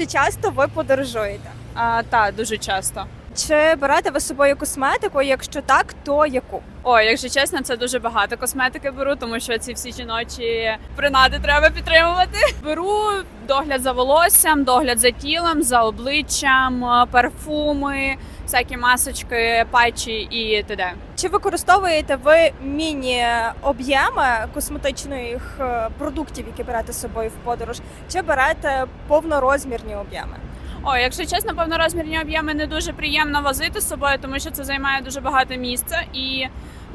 Чи часто ви подорожуєте? А, та дуже часто. Чи берете ви з собою косметику? Якщо так, то яку? Ой, якщо чесно, це дуже багато косметики беру, тому що ці всі жіночі принади треба підтримувати. Беру догляд за волоссям, догляд за тілом, за обличчям, е, парфуми, всякі масочки, патчі і т.д. Чи використовуєте ви міні-об'єми косметичних е, продуктів, які берете з собою в подорож, чи берете повнорозмірні об'єми? Ой, якщо чесно, повнорозмірні об'єми не дуже приємно возити з собою, тому що це займає дуже багато місця і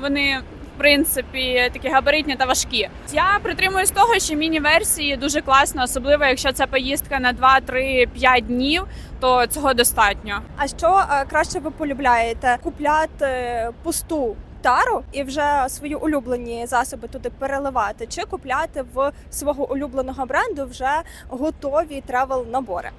вони. В принципі, такі габаритні та важкі. Я притримуюсь того, що міні-версії дуже класно, особливо якщо це поїздка на 2, 3, 5 днів, то цього достатньо. А що е, краще ви полюбляєте? Купляти пусту тару і вже свої улюблені засоби туди переливати, чи купляти в свого улюбленого бренду вже готові тревел набори?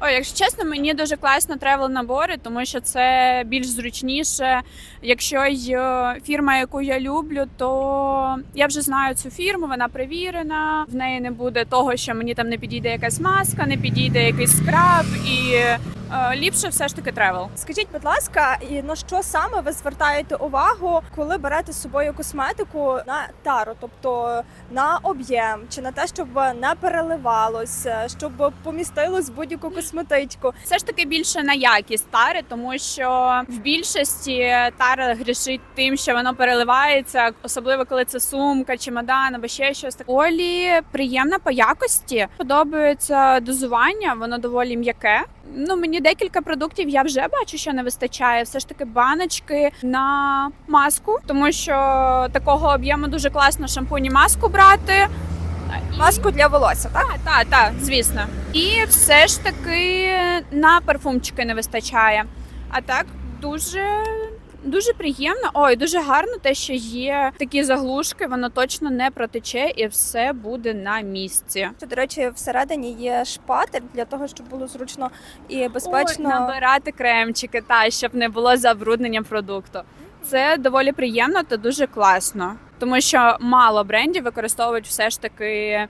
Ой, якщо чесно, мені дуже класно тревел набори, тому що це більш зручніше. Якщо й е, фірма, яку я люблю, то я вже знаю цю фірму, вона перевірена. В неї не буде того, що мені там не підійде якась маска, не підійде якийсь скраб, і ліпше все ж таки тревел. Скажіть, будь ласка, і на що саме ви звертаєте увагу, коли берете з собою косметику на тару, тобто на об'єм, чи на те, щоб не переливалося, щоб помістилось будь-яку косметичку? Все ж таки більше на якість тари, тому що в більшості тара грішить тим, що воно переливається, особливо коли це сумка, чемодан або ще щось таке. Олі приємна по якості. Подобається дозування, воно доволі м'яке. Ну мені декілька продуктів я вже бачу, що не вистачає. Все ж таки баночки на маску, тому що такого об'єму дуже класно шампунь і маску брати. І- Маску для волосся, так? так, так, та, звісно. І все ж таки на парфумчики не вистачає. А так дуже. Дуже приємно, ой, дуже гарно те, що є такі заглушки, воно точно не протече і все буде на місці. До речі, всередині є шпатель для того, щоб було зручно і безпечно. Ой, набирати кремчики, та щоб не було забруднення продукту. Це доволі приємно та дуже класно, тому що мало брендів використовують все ж таки